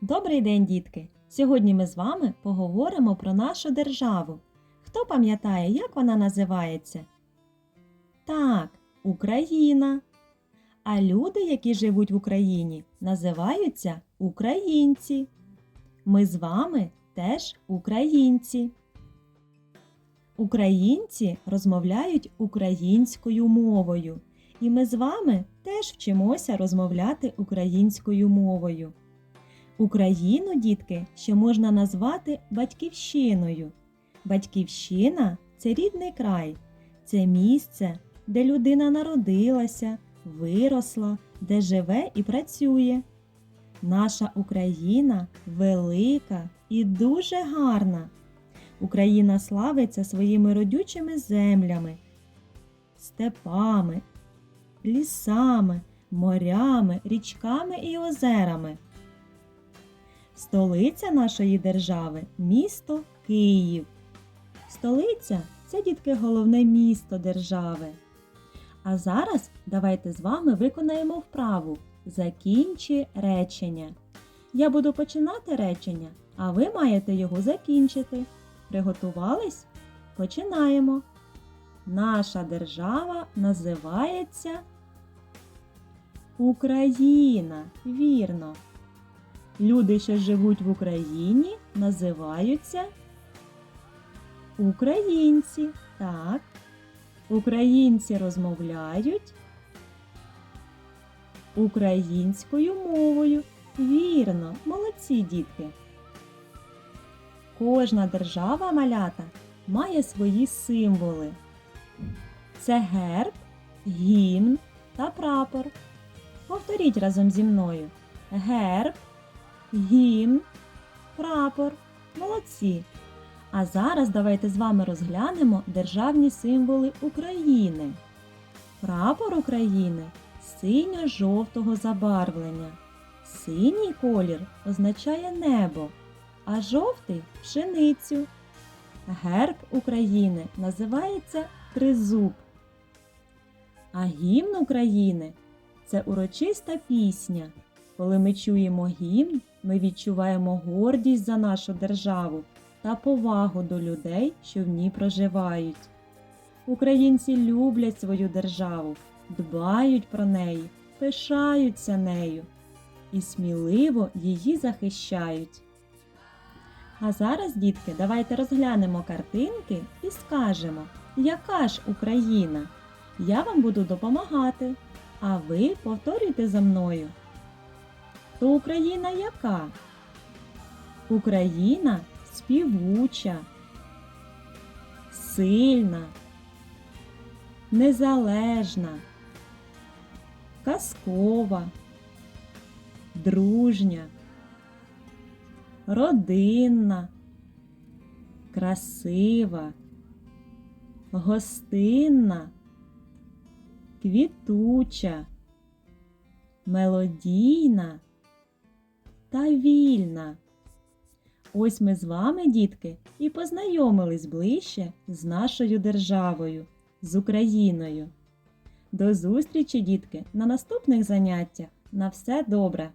Добрий день, дітки! Сьогодні ми з вами поговоримо про нашу державу. Хто пам'ятає, як вона називається? Так, Україна. А люди, які живуть в Україні, називаються українці. Ми з вами теж українці. Українці розмовляють українською мовою, і ми з вами теж вчимося розмовляти українською мовою. Україну, дітки, ще можна назвати батьківщиною. Батьківщина це рідний край, це місце, де людина народилася, виросла, де живе і працює. Наша Україна велика і дуже гарна. Україна славиться своїми родючими землями, степами, лісами, морями, річками і озерами. Столиця нашої держави місто Київ. Столиця це дітки головне місто держави. А зараз давайте з вами виконаємо вправу Закінчи речення. Я буду починати речення, а ви маєте його закінчити. Приготувались? Починаємо. Наша держава називається Україна. Вірно. Люди, що живуть в Україні, називаються українці. Так. Українці розмовляють українською мовою. Вірно, молодці дітки. Кожна держава малята має свої символи. Це герб, гімн та прапор. Повторіть разом зі мною. Герб, гімн, прапор. Молодці. А зараз давайте з вами розглянемо державні символи України. Прапор України синьо-жовтого забарвлення. Синій колір означає небо, а жовтий пшеницю. Герб України називається тризуб. А гімн України це урочиста пісня. Коли ми чуємо гімн, ми відчуваємо гордість за нашу державу та повагу до людей, що в ній проживають. Українці люблять свою державу, дбають про неї, пишаються нею і сміливо її захищають. А зараз, дітки, давайте розглянемо картинки і скажемо, яка ж Україна? Я вам буду допомагати, а ви повторюйте за мною. То Україна яка? Україна співуча, сильна, незалежна, казкова, дружня, родинна, красива, гостинна, квітуча, мелодійна та вільна. Ось ми з вами, дітки, і познайомились ближче з нашою державою, з Україною. До зустрічі, дітки, на наступних заняттях. На все добре!